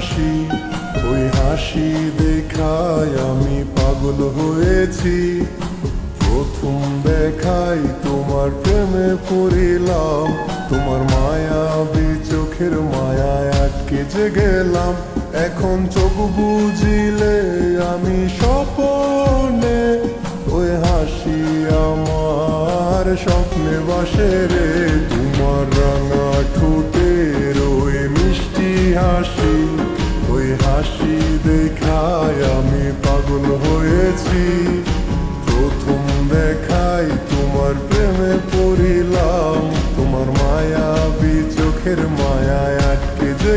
হাসি, ওই হাসি দেখায় আমি পাগল হয়েছি। প্রথম দেখাই তোমার প্রেমে পড়িলাম, তোমার মায়াবী চোখের মায়ায় আটকে যে গেলাম। এখন চোখ বুঝিলে আমি স্বপনে, ওই হাসি আমার স্বপ্নে বাসে রে। তোমার রাঙা ঠোঁটের পাগল হয়েছি। প্রথম দেখাই তোমার প্রেমে পড়িলাম। তোমার মায়াবী চোখের মায়ায় আটকে যে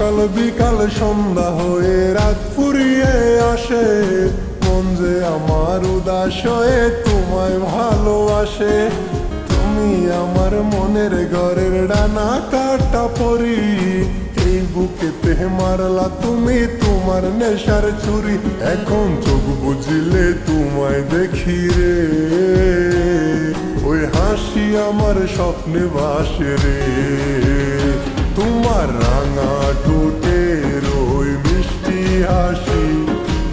সকাল, বিকাল, সন্ধ্যা হয়ে রাত ফুরিয়ে আসে। মন যে আমার উদাস হয়ে তোমায় ভালোবাসে। তুমি আমার মনের ঘরের ডানা কাটা পরি। এই বুকেতে মারলা তুমি তোমার নেশার চুরি এখন চোখ বুঝিলে তোমায় দেখি রে। ওই হাসি আমার স্বপ্নে বাসে রে। তোমার রাঙা ঠোঁটের ওই মিষ্টি হাসি,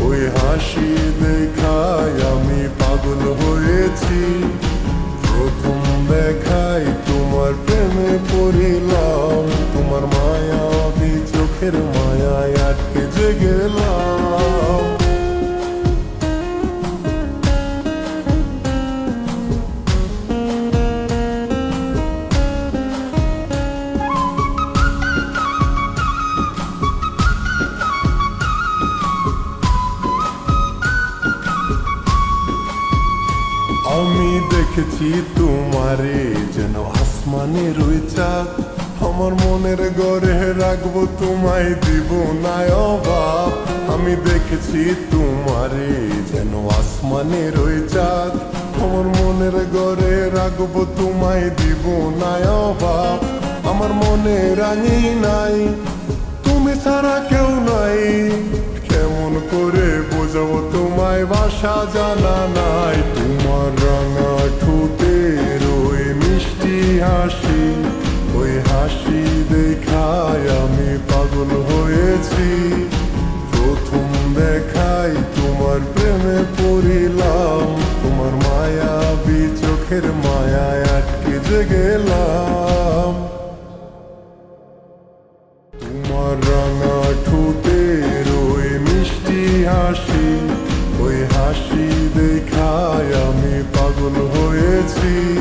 ওই হাসি দেখায় আমি পাগল হয়েছি। প্রথম দেখাই তোমার প্রেমে পড়িলাম, তোমার মায়াবী চোখের মায়ায় আটকে যে দেখেছি তোমারে যেন আসমানের ওই চাঁদ আমার মনের ঘরে রাখব তোমায় দিব না অভাব আমি দেখেছি তোমারে যেন আসমানের ওই চাঁদ আমার মনের ঘরে রাখব তোমায় দিব না অভাব আমার মনে রাঙি নাই, তুমি ছাড়া কেউ নাই। কেমন করে বোঝাবো তোমায় ভাষা জানা নাই। ঠোঁটের ওই মিষ্টি হাসি, ওই হাসি দেখায় আমি পাগল হয়েছি। প্রথম দেখাই তোমার প্রেমে পড়িলাম, তোমার মায়াবী চোখের মায়ায় আটকে যে গেলাম তোমার রাঙা ঠোঁটের ওই মিষ্টি হাসি, ওই হাসি দেখায় আমি পাগল হয়েছি